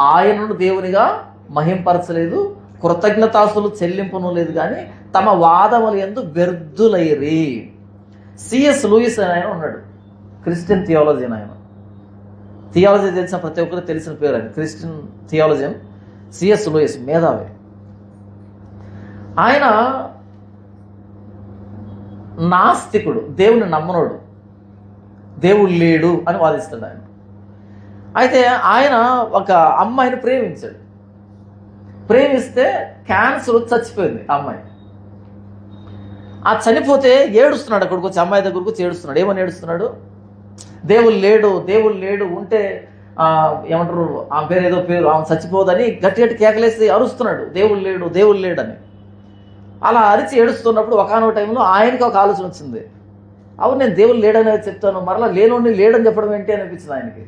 ఆయనను దేవునిగా మహింపరచలేదు కృతజ్ఞతాసులు చెల్లింపును లేదు కానీ తమ వాదములు ఎందు వ్యర్థులైరి. సిఎస్ లూయిస్ అని ఆయన ఉన్నాడు క్రిస్టియన్ థియాలజీ అని ఆయన. థియాలజీ తెలిసిన ప్రతి ఒక్కరు తెలిసిన పేరు ఆయన క్రిస్టియన్ థియాలజీ సిఎస్ లూయిస్ మేధావి. ఆయన నాస్తికుడు దేవుని నమ్మనోడు దేవుడు లేడు అని వాదిస్తాడు ఆయన. అయితే ఆయన ఒక అమ్మాయిని ప్రేమించాడు. ప్రేమిస్తే క్యాన్సర్ వచ్చి చచ్చిపోయింది ఆ అమ్మాయి. ఆ చనిపోతే ఏడుస్తున్నాడు అక్కడికి వచ్చి అమ్మాయి దగ్గరకు వచ్చి ఏడుస్తున్నాడు. ఏమని ఏడుస్తున్నాడు? దేవుడు లేడు దేవుడు లేడు ఉంటే ఏమంటారు ఆమె పేరు ఏదో పేరు ఆమె చచ్చిపోదని గట్టి గట్టి కేకలేసి అరుస్తున్నాడు. దేవుడు లేడు దేవుడు లేడని. అలా అరిచి ఏడుస్తున్నప్పుడు ఒకనొక టైంలో ఆయనకి ఒక ఆలోచన వచ్చింది. అవును నేను దేవుడు లేడని చెప్తాను. మరలా లేనుండి లేడని చెప్పడం ఏంటి అనిపించింది ఆయనకి?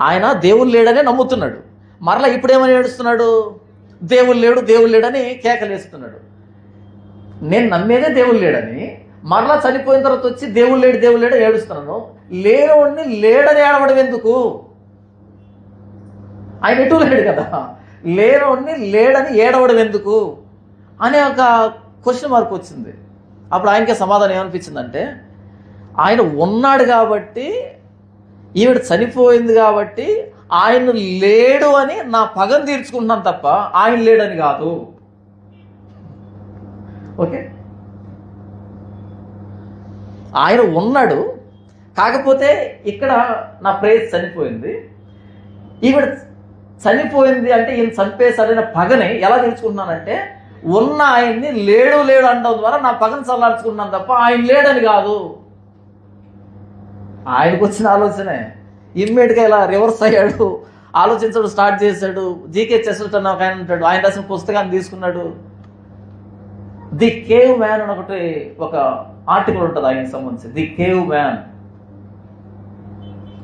ఆయన దేవుడు లేడనే నమ్ముతున్నాడు. మరలా ఇప్పుడేమని ఏడుస్తున్నాడు? దేవుడు లేడు దేవుడు లేడని కేకలేస్తున్నాడు నేను నమ్మేదే దేవుడు లేడని మరలా చనిపోయిన తర్వాత వచ్చి దేవుడు లేడు దేవుడు లేడు ఏడుస్తున్నాను. లేనోడిని లేడని ఏడవడం ఎందుకు? ఆయన ఎటు లేడు కదా? లేనోడిని లేడని ఏడవడం ఎందుకు? అనే ఒక క్వశ్చన్ మార్క్ వచ్చింది. అప్పుడు ఆయనకే సమాధానం ఏమనిపించిందంటే ఆయన ఉన్నాడు కాబట్టి ఈవిడ చనిపోయింది కాబట్టి ఆయన లేడు అని నా పగను తీర్చుకుంటున్నాను తప్ప ఆయన లేడని కాదు. ఓకే? ఆయన ఉన్నాడు కాకపోతే ఇక్కడ నా ప్రేయస్ చనిపోయింది. ఈవిడ చనిపోయింది అంటే ఈయన చంపేశాడనే పగని ఎలా తీర్చుకుంటున్నానంటే ఉన్న ఆయన్ని లేడు లేడు అనడం ద్వారా నా పగను చల్లార్చుకున్నాను తప్ప ఆయన లేడని కాదు. ఆయనకు వచ్చిన ఆలోచనే. ఇమ్మీడియట్గా ఇలా రివర్స్ అయ్యాడు. ఆలోచించడం స్టార్ట్ చేశాడు. జీకే చెస్ట్ ఒక ఆయన ఉంటాడు. ఆయన రాసిన పుస్తకాన్ని తీసుకున్నాడు. ది కేవ్ మ్యాన్ అని ఒకటి ఒక ఆర్టికల్ ఉంటుంది ఆయనకి సంబంధించి. ది కేవ్ మ్యాన్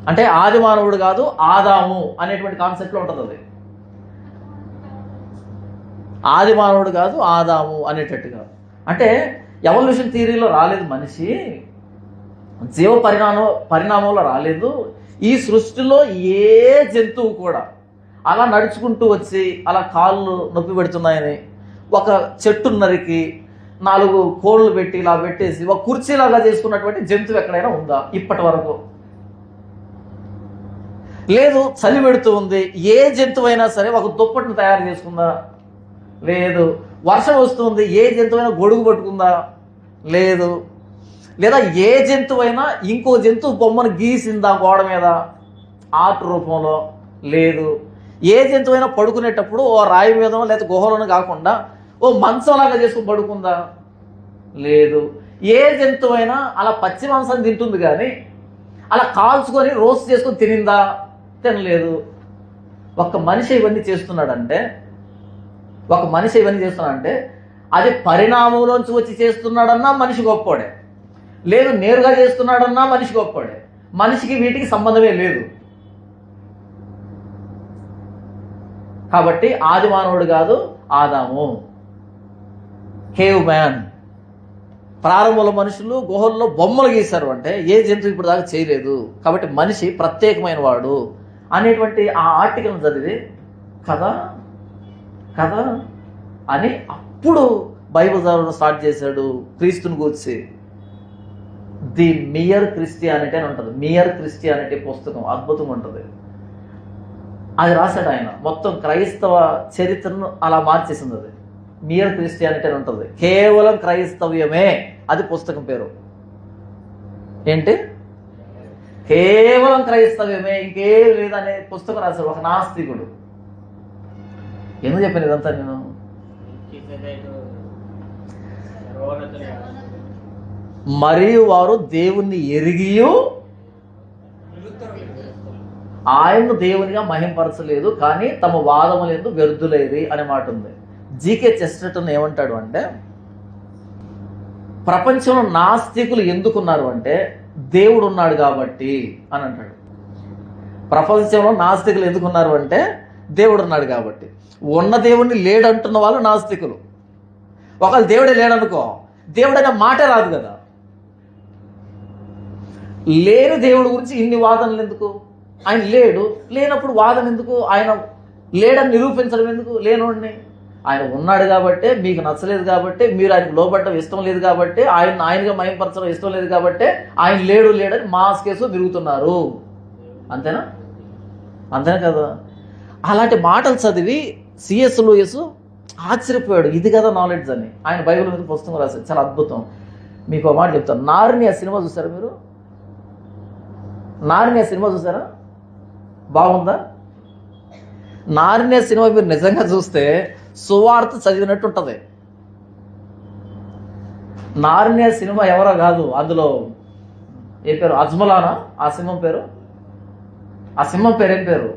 అంటే ఆది మానవుడు కాదు ఆదాము అనేటువంటి కాన్సెప్ట్లో ఉంటుంది అది. ఆది మానవుడు కాదు ఆదాము అనేటట్టుగా. అంటే ఎవల్యూషన్ థియరీలో రాలేదు మనిషి. జీవ పరిణామం పరిణామంలో రాలేదు. ఈ సృష్టిలో ఏ జంతువు కూడా అలా నడుచుకుంటూ వచ్చి అలా కాళ్ళు నొప్పి పెడుతున్నాయని ఒక చెట్టు నరికి నాలుగు కోళ్ళు పెట్టి ఇలా పెట్టేసి ఒక కుర్చీలాగా చేసుకున్నటువంటి జంతువు ఎక్కడైనా ఉందా ఇప్పటి వరకు? లేదు చలి పెడుతూ ఉంది. ఏ జంతువు అయినా సరే ఒక దుప్పటిని తయారు చేసుకుందా? లేదు. వర్షం వస్తుంది. ఏ జంతువైనా గొడుగు పట్టుకుందా? లేదు. లేదా ఏ జంతువైనా ఇంకో జంతువు బొమ్మను గీసిందా గోడ మీద? ఆర్ట్ రూపంలో లేదు. ఏ జంతువైనా పడుకునేటప్పుడు ఓ రాయి మీద లేదా గుహలోనో కాకుండా ఓ మంచంలాగా చేసుకుని పడుకుందా? లేదు. ఏ జంతువైనా అలా పచ్చి మాంసం తింటుంది కానీ అలా కాల్చుకొని రోస్ట్ చేసుకొని తినిందా? తినలేదు. ఒక మనిషి ఇవన్నీ చేస్తున్నాడంటే ఒక మనిషి ఇవన్నీ చేస్తున్నాడంటే అది పరిణామంలోంచి వచ్చి చేస్తున్నాడన్నా మనిషి గొప్పోడే లేదు నేరుగా చేస్తున్నాడన్నా మనిషి గొప్పవాడే. మనిషికి వీటికి సంబంధమే లేదు. కాబట్టి ఆది మానవుడు కాదు ఆదాము. Cave man. ప్రారంభంలో మనుషులు గుహల్లో బొమ్మలు గీశారు అంటే ఏ జంతువు ఇప్పుడు దాకా చేయలేదు. కాబట్టి మనిషి ప్రత్యేకమైన వాడు అనేటువంటి ఆ ఆర్టికల్ చదివి కదా కదా అని అప్పుడు బైబిల్ చదవడం స్టార్ట్ చేశాడు క్రీస్తుని కూర్చి ది మియర్ క్రిస్టియానిటీ అని ఉంటుంది. మియర్ క్రిస్టియానిటీ పుస్తకం అద్భుతంగా ఉంటుంది. అది రాశాడు ఆయన. మొత్తం క్రైస్తవ చరిత్రను అలా మార్చేసింది అది. మియర్ క్రిస్టియానిటీ అని ఉంటుంది. కేవలం క్రైస్తవ్యమే అది పుస్తకం పేరు. ఏంటి? కేవలం క్రైస్తవ్యమే ఇంకేం లేదనే పుస్తకం రాశాడు ఒక నాస్తికుడు. ఎందుకు చెప్పాను ఇదంతా నేను? మరియు వారు దేవుణ్ణి ఎరిగియు ఆయన్ను దేవునిగా మహింపరచలేదు కానీ తమ వాదములందు వ్యర్థులేది అనే మాట ఉంది. జీకే చెస్టర్టన్ ఏమంటాడు అంటే ప్రపంచంలో నాస్తికులు ఎందుకున్నారు అంటే దేవుడు ఉన్నాడు కాబట్టి అని అంటాడు. ప్రపంచంలో నాస్తికులు ఎందుకున్నారు అంటే దేవుడు ఉన్నాడు కాబట్టి. ఉన్న దేవుడిని లేడంటున్న వాళ్ళు నాస్తికులు. ఒకవేళ దేవుడే లేడనుకో దేవుడైన మాట మాటే రాదు కదా. లేని దేవుడి గురించి ఇన్ని వాదనలు ఎందుకు? ఆయన లేడు. లేనప్పుడు వాదన ఎందుకు? ఆయన లేడని నిరూపించడం ఎందుకు? లేనోడిని. ఆయన ఉన్నాడు కాబట్టి మీకు నచ్చలేదు కాబట్టి మీరు ఆయనకు లోపడడం ఇష్టం లేదు కాబట్టి ఆయన ఆయనగా మయంపరచడం ఇష్టం లేదు కాబట్టి ఆయన లేడు లేడని మాస్ కేసు తిరుగుతున్నారు అంతేనా? అంతేనా కదా? అలాంటి మాటలు చదివి సిఎస్ లూయస్ ఆశ్చర్యపోయాడు. ఇది కదా నాలెడ్జ్ అని. ఆయన బైబిల్ మీద పుస్తకం రాశారు చాలా అద్భుతం. మీకు ఒక మాట చెప్తాను. నారిని ఆ సినిమా చూసారు మీరు? నారినే సినిమా చూసారా? బాగుందా? నారినే సినిమా మీరు నిజంగా చూస్తే సువార్త చదివినట్టు ఉంటుంది. నారినే సినిమా ఎవరో కాదు అందులో ఏ పేరు? అజ్మలానా? ఆ సింహం పేరు? ఆ సింహం పేరు ఏం పేరు?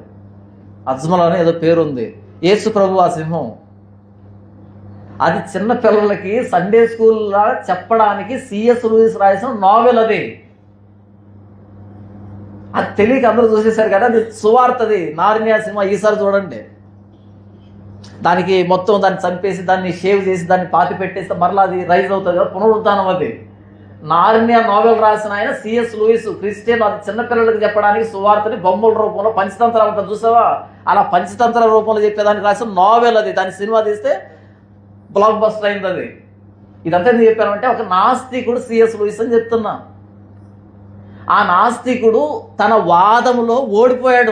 అజ్మలానా ఏదో పేరు ఉంది. యేసు ప్రభు ఆ సింహం. అది చిన్న పిల్లలకి సండే స్కూల్లో చెప్పడానికి సిఎస్ లూయిస్ రాసిన నావెల్ అది. అది తెలియక అందరూ చూసేశారు కదా అది సువార్తది. నారినియా సినిమా ఈసారి చూడండి. దానికి మొత్తం దాన్ని చంపేసి దాన్ని షేవ్ చేసి దాన్ని పాతి పెట్టేస్తే మరలా అది రైజ్ అవుతుంది. కదా పునరుద్ధానం అది. నారినియా నావెల్ రాసిన ఆయన సిఎస్ లూయిస్ క్రిస్టియన్ అది చిన్నపిల్లలకి చెప్పడానికి సువార్తని బొమ్మల రూపంలో పంచతంత్రాలు అంతా చూసావా? అలా పంచతంత్ర రూపంలో చెప్పేదానికి రాసిన నావెల్ అది. దాని సినిమా తీస్తే బ్లాక్ బస్టర్ అయింది అది. ఇదంతా ఎందుకు చెప్పానంటే ఒక నాస్తికుడు సిఎస్ లూయిస్ అని చెప్తున్నా. ఆ నాస్తికుడు తన వాదములో ఓడిపోయాడు.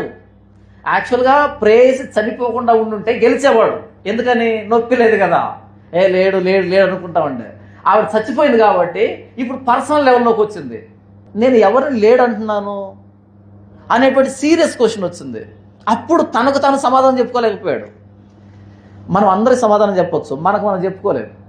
యాక్చువల్గా ప్రేయసి చనిపోకుండా ఉండుంటే గెలిచేవాడు. ఎందుకని? నొప్పి లేదు కదా. ఏ లేడు లేడు లేడు అనుకుంటా ఉండే ఆవిడ చచ్చిపోయింది కాబట్టి ఇప్పుడు పర్సనల్ లెవెల్లోకి వచ్చింది. నేను ఎవరిని లేడు అంటున్నాను? అనేటువంటి సీరియస్ క్వశ్చన్ వచ్చింది. అప్పుడు తనకు తాను సమాధానం చెప్పుకోలేకపోయాడు. మనం అందరికి సమాధానం చెప్పొచ్చు. మనకు మనం చెప్పుకోలేము.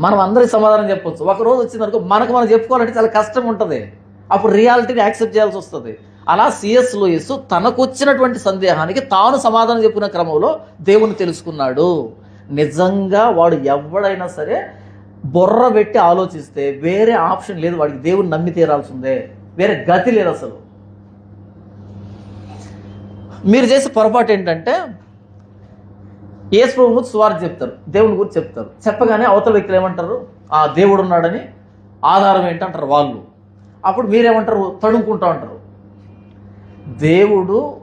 మనం అందరికీ సమాధానం చెప్పొచ్చు. ఒక రోజు వచ్చిందనుకో మనకు మనం చెప్పుకోవాలంటే చాలా కష్టం ఉంటుంది అప్పుడు రియాలిటీని యాక్సెప్ట్ చేయాల్సి వస్తుంది. అలా సిఎస్ లూయిస్ తనకు వచ్చినటువంటి సందేహానికి తాను సమాధానం చెప్పుకునే క్రమంలో దేవుని తెలుసుకున్నాడు. నిజంగా వాడు ఎవడైనా సరే బొర్ర పెట్టి ఆలోచిస్తే వేరే ఆప్షన్ లేదు వాడికి. దేవుని నమ్మి తీరాల్సిందే. వేరే గతి లేదు అసలు. మీరు చేసే పొరపాటు ఏంటంటే యేసు ప్రభు గురించి సువార్త చెప్తారు. దేవుని గురించి చెప్తారు. చెప్పగానే అవతల వ్యక్తులు ఏమంటారు? ఆ దేవుడు ఉన్నాడని ఆధారం ఏంటంటారు వాళ్ళు. అప్పుడు మీరేమంటారు? తడుముకుంటా ఉంటారు దేవుడు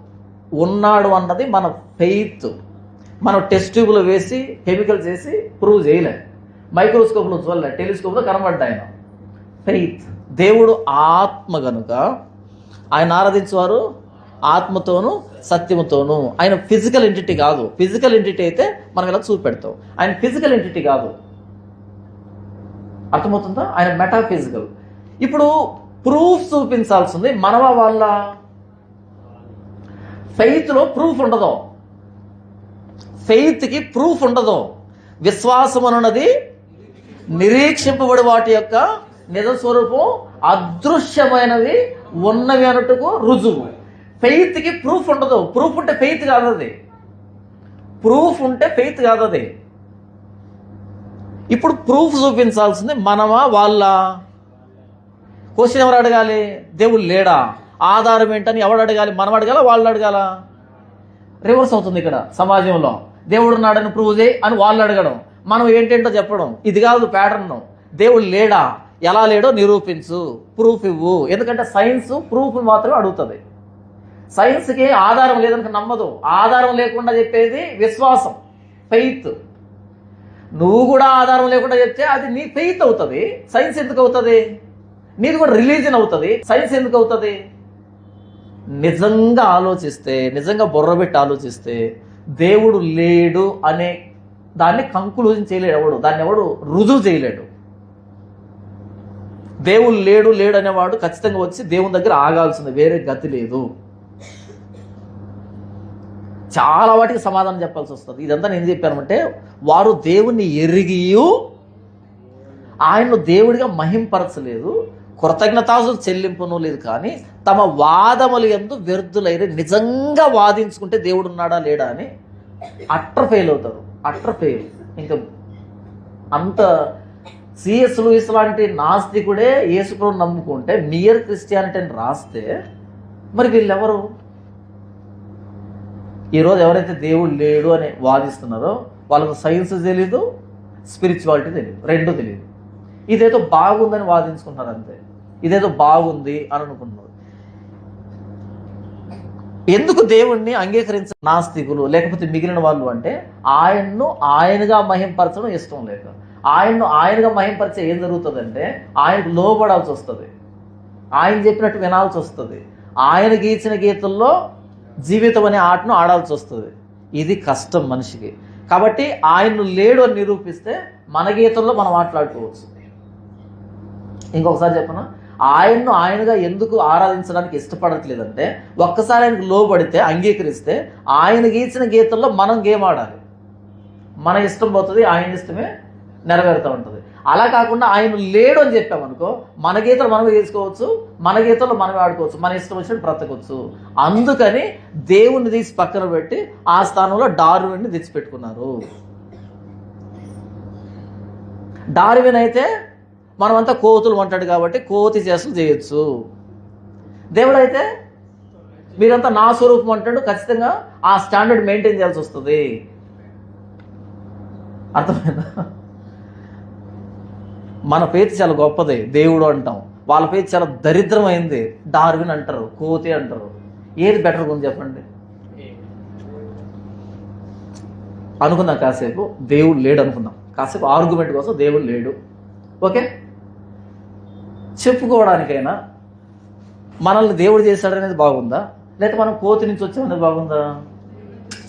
ఉన్నాడు అన్నది మన ఫెయిత్ మనం టెస్ట్ ట్యూబ్లో వేసి కెమికల్ చేసి ప్రూవ్ చేయలే. మైక్రోస్కోప్లో చూడలే. టెలిస్కోప్లో కనబడ్డాయన ఫెయిత్ దేవుడు ఆత్మ కనుక ఆయన ఆరాధించేవారు ఆత్మతోను సత్యముతోను. ఆయన ఫిజికల్ ఎంటిటీ కాదు. ఫిజికల్ ఎంటిటీ అయితే మనం ఇలా చూపెడతాం. ఆయన ఫిజికల్ ఎంటిటీ కాదు. అర్థమవుతుందా? ఆయన మెటాఫిజికల్ ఇప్పుడు ప్రూఫ్ చూపించాల్సింది మనవ వాళ్ళ? ఫెయిత్లో ప్రూఫ్ ఉండదు. ఫెయిత్కి ప్రూఫ్ ఉండదు. విశ్వాసం అన్నది నిరీక్షింపబడి వాటి యొక్క నిజస్వరూపం అదృశ్యమైనవి ఉన్నవి అన్నట్టుకు రుజువు. ఫెయిత్కి ప్రూఫ్ ఉండదు. ప్రూఫ్ ఉంటే ఫెయిత్ కాదు అది. ప్రూఫ్ ఉంటే ఫెయిత్ కాదు అది. ఇప్పుడు ప్రూఫ్ చూపించాల్సింది మనమా వాళ్ళ? క్వశ్చన్ ఎవరు అడగాలి? దేవుడు లేడా? ఆధారం ఏంటని ఎవడు అడగాలి? మనం అడగాల వాళ్ళు అడగాల? రివర్స్ అవుతుంది ఇక్కడ సమాజంలో. దేవుడు ఉన్నాడని ప్రూవ్ చేయి అని వాళ్ళు అడగడం. మనం ఏంటేంటో చెప్పడం. ఇది కాదు ప్యాటర్న్ దేవుడు లేడా? ఎలా లేడో నిరూపించు. ప్రూఫ్ ఇవ్వు. ఎందుకంటే సైన్స్ ప్రూఫ్ మాత్రమే అడుగుతుంది. సైన్స్కి ఆధారం లేదని నమ్మదు. ఆధారం లేకుండా చెప్పేది విశ్వాసం ఫెయిత్ నువ్వు కూడా ఆధారం లేకుండా చెప్తే అది నీ ఫెయిత్ అవుతుంది. సైన్స్ ఎందుకు అవుతుంది? నీది కూడా రిలీజన్ అవుతుంది. సైన్స్ ఎందుకు అవుతుంది? నిజంగా ఆలోచిస్తే నిజంగా బుర్రబెట్టి ఆలోచిస్తే దేవుడు లేడు అనే దాన్ని కంక్లూజన్ చేయలేడు ఎవడు. దాన్ని ఎవడు రుజువు చేయలేడు. దేవుడు లేడు లేడు అనేవాడు ఖచ్చితంగా వచ్చి దేవుని దగ్గర ఆగాల్సింది. వేరే గతి లేదు. చాలా వాటికి సమాధానం చెప్పాల్సి వస్తుంది. ఇదంతా నేను చెప్పానంటే వారు దేవుణ్ణి ఎరిగియు ఆయన్ను దేవుడిగా మహింపరచలేదు కృతజ్ఞతాసులు చెల్లింపును లేదు కానీ తమ వాదములు ఎందు వ్యర్థులైన నిజంగా వాదించుకుంటే దేవుడు ఉన్నాడా లేడా అని అట్టర్ ఫెయిల్ అవుతారు. Utter fail. ఇంకా అంత సిఎస్ లూయిస్ లాంటి నాస్తికుడే యేసుప్రభుని నమ్ముకుంటే మియర్ క్రిస్టియానిటీ అని రాస్తే మరి వీళ్ళెవరు? ఈరోజు ఎవరైతే దేవుడు లేడు అని వాదిస్తున్నారో వాళ్ళకు సైన్స్ తెలీదు స్పిరిచువాలిటీ తెలియదు రెండు తెలియదు ఇదేదో బాగుందని వాదించుకుంటున్నారు అంతే. ఇదేదో బాగుంది అని అనుకుంటున్నారు. ఎందుకు దేవుణ్ణి అంగీకరించ నాస్తికులు లేకపోతే మిగిలిన వాళ్ళు అంటే ఆయన్ను ఆయనగా మహింపరచడం ఇష్టం లేక. ఆయన్ను ఆయనగా మహింపరిచే ఏం జరుగుతుందంటే ఆయనకు లోబడాల్సి వస్తుంది. ఆయన చెప్పినట్టు వినాల్సి వస్తుంది. ఆయన గీచిన గీతల్లో జీవితం అనే ఆటను ఆడాల్సి వస్తుంది. ఇది కష్టం మనిషికి. కాబట్టి ఆయన్ను లేడు అని నిరూపిస్తే మన గీతంలో మనం మాట్లాడుకోవచ్చు. ఇంకొకసారి చెప్పను? ఆయన్ను ఆయనగా ఎందుకు ఆరాధించడానికి ఇష్టపడట్లేదంటే ఒక్కసారి ఆయనకు లోబడితే అంగీకరిస్తే ఆయన గీచిన గీతంలో మనం గేమ్ ఆడాలి. మన ఇష్టం పోతుంది ఆయన ఇష్టమే నెరవేరుతూ ఉంటుంది. అలా కాకుండా ఆయన లేడు అని చెప్పామనుకో మన గీతలు మనమే తీసుకోవచ్చు మన గీతల్లో మనం ఆడుకోవచ్చు మన ఇష్టం వచ్చినట్టు బ్రతకవచ్చు అందుకని దేవుణ్ణి తీసి పక్కన పెట్టి ఆ స్థానంలో డార్విన్ని తెచ్చిపెట్టుకున్నారు. డార్విన్ అయితే మనమంతా కోతులు అంటాడు కాబట్టి కోతి చేష్టలు చేయొచ్చు. దేవుడు అయితే మీరంతా నా స్వరూపం అంటాడు ఖచ్చితంగా ఆ స్టాండర్డ్ మెయింటైన్ చేయాల్సి వస్తుంది. అర్థమైందా? మన పేరు చాలా గొప్పది దేవుడు అంటాం. వాళ్ళ పేరు చాలా దరిద్రమైంది డార్విన్ అంటారు కోతి అంటారు. ఏది బెటర్ ఉంది చెప్పండి? అనుకుందాం కాసేపు దేవుడు లేడు అనుకుందాం. కాసేపు ఆర్గ్యుమెంట్ కోసం దేవుడు లేడు. ఓకే? చెప్పుకోవడానికైనా మనల్ని దేవుడు చేశాడు అనేది బాగుందా? లేకపోతే మనం కోతి నుంచి వచ్చామనేది బాగుందా?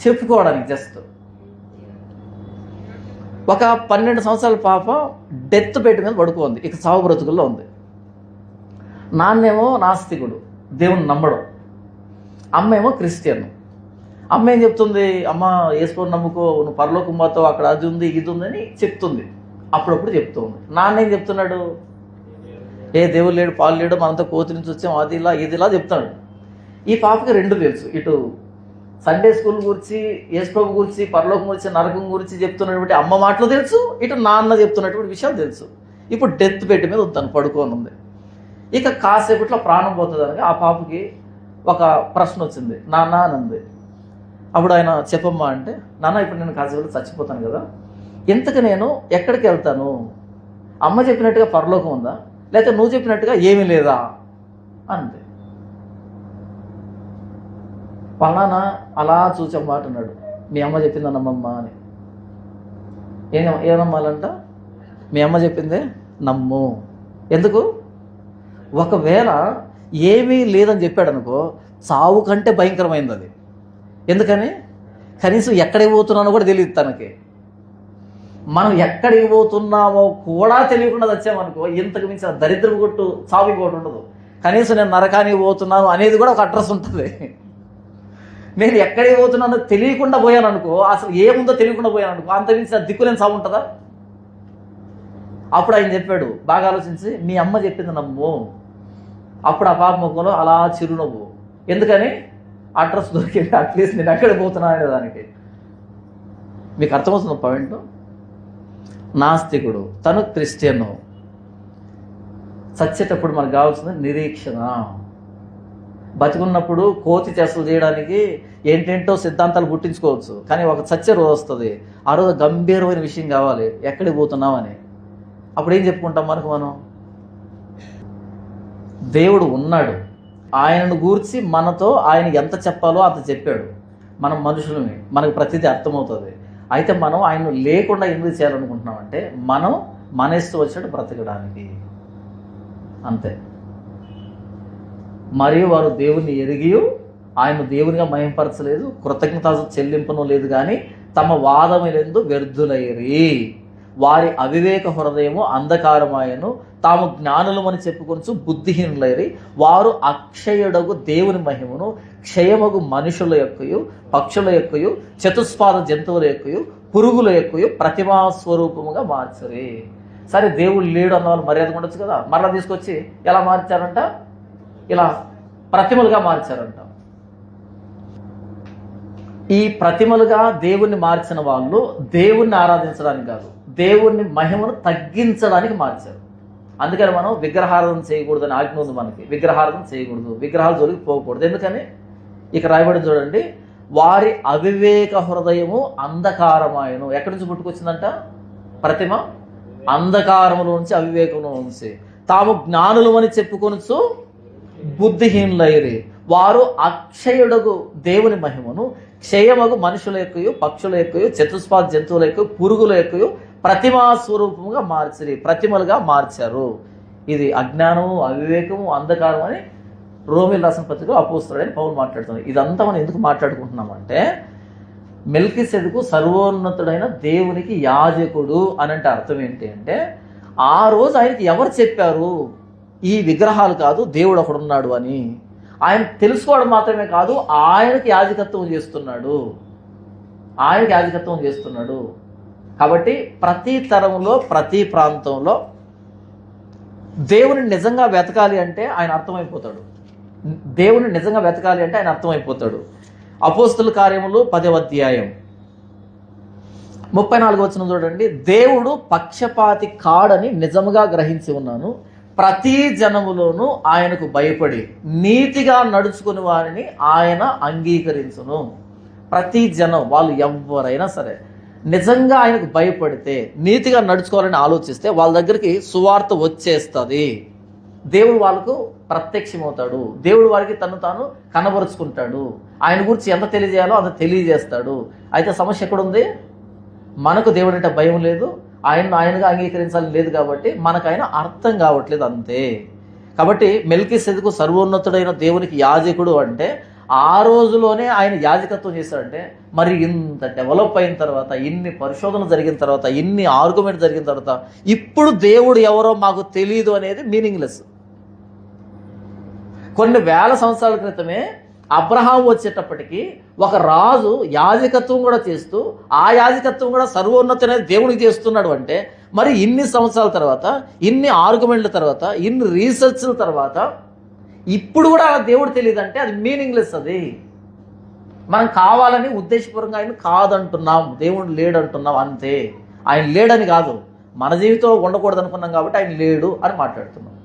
చెప్పుకోవడానికి జస్ట్ ఒక పన్నెండు సంవత్సరాల పాప డెత్ బెడ్ మీద పడుకుంది. ఇక సావు బ్రతుకుల్లో ఉంది. నాన్నేమో నాస్తికుడు. దేవుని నమ్మడం. అమ్మ ఏమో క్రిస్టియన్. అమ్మ ఏం చెప్తుంది? అమ్మ వేసుకొని నమ్ముకో నువ్వు పరలోకం అక్కడ అది ఉంది ఇది ఉందని చెప్తుంది. అప్పుడప్పుడు చెప్తూ ఉంది. నాన్న ఏం చెప్తున్నాడు? ఏ దేవుడు లేడు పాలు లేడు మనంతా కోతి నుంచి వచ్చాం అది ఇలా ఇది ఇలా చెప్తాడు ఈ పాపకి రెండు తెలుసు. ఇటు సండే స్కూల్ గురించి యేసుప్రభు గురించి పరలోకం గురించి నరకం గురించి చెప్తున్నటువంటి అమ్మ మాటలు తెలుసు ఇటు నాన్న చెప్తున్నటువంటి విషయాలు తెలుసు. ఇప్పుడు డెత్ పెట్టి మీద తను పడుకొని ఉంది ఇక కాసేపట్లో ప్రాణం పోతుందని ఆ పాపకి ఒక ప్రశ్న వచ్చింది. నాన్న అని ఉంది అప్పుడు ఆయన చెప్పమ్మా అంటే నాన్న ఇప్పుడు నేను కాసేపు చచ్చిపోతాను కదా. ఇంతకు నేను ఎక్కడికి వెళ్తాను? అమ్మ చెప్పినట్టుగా పరలోకం ఉందా? లేకపోతే నువ్వు చెప్పినట్టుగా ఏమీ లేదా? అంతే పలానా అలా చూసాం మాట అన్నాడు. మీ అమ్మ చెప్పింది నమ్మమ్మ? అని. ఏం ఏమమ్మాలంట నమ్మాలంట? మీ అమ్మ చెప్పిందే నమ్ము. ఎందుకు? ఒకవేళ ఏమీ లేదని చెప్పాడు అనుకో చావు కంటే భయంకరమైంది అది. ఎందుకని? కనీసం ఎక్కడికి పోతున్నానో కూడా తెలియదు తనకి. మనం ఎక్కడికి పోతున్నామో కూడా తెలియకుండా వచ్చామనుకో ఇంతకు మించిన దరిద్రం కొట్టు చావు ఇంకోటి ఉండదు. కనీసం నేను నరకానికి పోతున్నాను అనేది కూడా ఒక అడ్రస్ ఉంటుంది. నేను ఎక్కడికి పోతున్నానో తెలియకుండా పోయాను అనుకో అసలు ఏముందో తెలియకుండా పోయాను అనుకో అంత మించిన దిక్కులేని సాగు ఉంటుందా? అప్పుడు ఆయన చెప్పాడు బాగా ఆలోచించి మీ అమ్మ చెప్పింది నమ్ము. అప్పుడు ఆ పాప ముఖంలో అలా చిరునవ్వు. ఎందుకని? అడ్రస్ దొరికింది అట్లీస్ట్ నేను ఎక్కడ పోతున్నా అనే దానికి. మీకు అర్థమవుతుంది పాయింట్ నాస్తికుడు తను క్రిస్టియన్. చచ్చేటప్పుడు మనకు కావాల్సింది నిరీక్షణ. బతికున్నప్పుడు కోతి చేసలు చేయడానికి ఏంటేంటో సిద్ధాంతాలు పుట్టించుకోవచ్చు కానీ ఒక చచ్చే రోజు వస్తుంది. ఆ రోజు గంభీరమైన విషయం కావాలి. ఎక్కడికి పోతున్నామని అప్పుడు ఏం చెప్పుకుంటాం మనకు మనం? దేవుడు ఉన్నాడు. ఆయనను గూర్చి మనతో ఆయన ఎంత చెప్పాలో అంత చెప్పాడు. మనం మనుషులమే. మనకు ప్రతిదీ అర్థమవుతుంది. అయితే మనం ఆయన లేకుండా ఎందుకు చేయాలనుకుంటున్నామంటే మనం మన ఇష్టం బ్రతకడానికి. అంతే. మరియు వారు దేవుని ఎరిగి ఆయన దేవునిగా మహింపరచలేదు కృతజ్ఞత చెల్లింపును లేదు కానీ తమ వాదములందు వ్యర్థులైరి. వారి అవివేక హృదయము అంధకారమాయను తాము జ్ఞానులమని చెప్పుకొనుచు బుద్ధిహీనులైరి. వారు అక్షయుడగు దేవుని మహిమను క్షయమగు మనుషుల యొక్కయు పక్షుల యొక్కయు చతుస్పాద జంతువుల యొక్కయు పురుగుల యొక్కయు ప్రతిమా స్వరూపముగా మార్చరి. సరే దేవుడు లేడు అన్న వాళ్ళు మర్యాద ఉండొచ్చు కదా? మరలా తీసుకొచ్చి ఎలా మార్చారంట? ఇలా ప్రతిమలుగా మార్చారంట. ఈ ప్రతిమలుగా దేవుణ్ణి మార్చిన వాళ్ళు దేవుణ్ణి ఆరాధించడానికి కాదు దేవుణ్ణి మహిమను తగ్గించడానికి మార్చారు. అందుకని మనం విగ్రహారాధన చేయకూడదని ఆజ్ఞ ఉంది మనకి. విగ్రహారాధన చేయకూడదు విగ్రహాలు జోలికి పోకూడదు. ఎందుకని? ఇక రాయబడి చూడండి వారి అవివేక హృదయము అంధకారమాయను. ఎక్కడి నుంచి పుట్టుకొచ్చిందంట? ప్రతిమ అంధకారములో నుంచి అవివేకంలో నుంచి. తాము జ్ఞానులమని చెప్పుకొనొచ్చు బుద్ధిహీనులైరి వారు అక్షయుడగు దేవుని మహిమను క్షయమగు మనుషుల యొక్క పక్షుల యొక్క చతుస్పాద జంతువుల యొక్క పురుగుల యొక్క ప్రతిమా స్వరూపముగా మార్చిరి ప్రతిమలుగా మార్చారు. ఇది అజ్ఞానము అవివేకము అంధకారం అని రోమిల్ రాసిన పత్రిక అపోస్తున్నాడని పౌలు మాట్లాడుతుంది ఇదంతా మనం ఎందుకు మాట్లాడుకుంటున్నామంటే మెల్కి సెదుకు సర్వోన్నతుడైన దేవునికి యాజకుడు అని అంటే అర్థం ఏంటి అంటే ఆ రోజు ఆయనకి ఎవరు చెప్పారు? ఈ విగ్రహాలు కాదు దేవుడు ఒకడున్నాడు అని. ఆయన తెలుసుకోవడం మాత్రమే కాదు ఆయనకి యాజకత్వం చేస్తున్నాడు. ఆయనకి యాజకత్వం చేస్తున్నాడు. కాబట్టి ప్రతి తరంలో ప్రతి ప్రాంతంలో దేవుని నిజంగా వెతకాలి అంటే ఆయన అర్థమైపోతాడు. దేవుని నిజంగా వెతకాలి అంటే ఆయన అర్థమైపోతాడు. అపోస్తుల కార్యములు పదవ అధ్యాయం. ముప్పై నాలుగు వచ్చిన చూడండి. దేవుడు పక్షపాతి కాడని నిజముగా గ్రహించి ఉన్నాను. ప్రతి జనములోనూ ఆయనకు భయపడి నీతిగా నడుచుకుని వారిని ఆయన అంగీకరించును. ప్రతి జనం వాళ్ళు ఎవరైనా సరే నిజంగా ఆయనకు భయపడితే నీతిగా నడుచుకోవాలని ఆలోచిస్తే వాళ్ళ దగ్గరికి సువార్త వచ్చేస్తుంది. దేవుడు వాళ్ళకు ప్రత్యక్షమవుతాడు. దేవుడు వారికి తను తాను కనబరుచుకుంటాడు. ఆయన గురించి ఎంత తెలియజేయాలో అంత తెలియజేస్తాడు. అయితే సమస్య ఎక్కడుంది? మనకు దేవుడంటే భయం లేదు ఆయన ఆయనగా అంగీకరించాలని లేదు కాబట్టి మనకు ఆయన అర్థం కావట్లేదు అంతే. కాబట్టి మెల్కి సెదుకు సర్వోన్నతుడైన దేవునికి యాజకుడు అంటే ఆ రోజులోనే ఆయన యాజకత్వం చేశాడంటే మరి ఇంత డెవలప్ అయిన తర్వాత ఇన్ని పరిశోధనలు జరిగిన తర్వాత ఇన్ని ఆర్గ్యుమెంట్ జరిగిన తర్వాత ఇప్పుడు దేవుడు ఎవరో మాకు తెలియదు అనేది మీనింగ్లెస్ కొన్ని వేల సంవత్సరాల క్రితమే అబ్రహాం వచ్చేటప్పటికి ఒక రాజు యాజకత్వం కూడా చేస్తూ ఆ యాజకత్వం కూడా సర్వోన్నతనే దేవుడికి చేస్తున్నాడు అంటే మరి ఇన్ని సంవత్సరాల తర్వాత ఇన్ని ఆర్గ్యుమెంట్ల తర్వాత ఇన్ని రీసెర్చ్ల తర్వాత ఇప్పుడు కూడా ఆ దేవుడు తెలియదు అంటే అది మీనింగ్లెస్ అది. మనం కావాలని ఉద్దేశపూర్వకంగా ఆయన కాదంటున్నాం దేవుడు లేడంటున్నాం అంతే. ఆయన లేడని కాదు. మన జీవితంలో ఉండకూడదు అనుకున్నాం కాబట్టి ఆయన లేడు అని మాట్లాడుతున్నాం.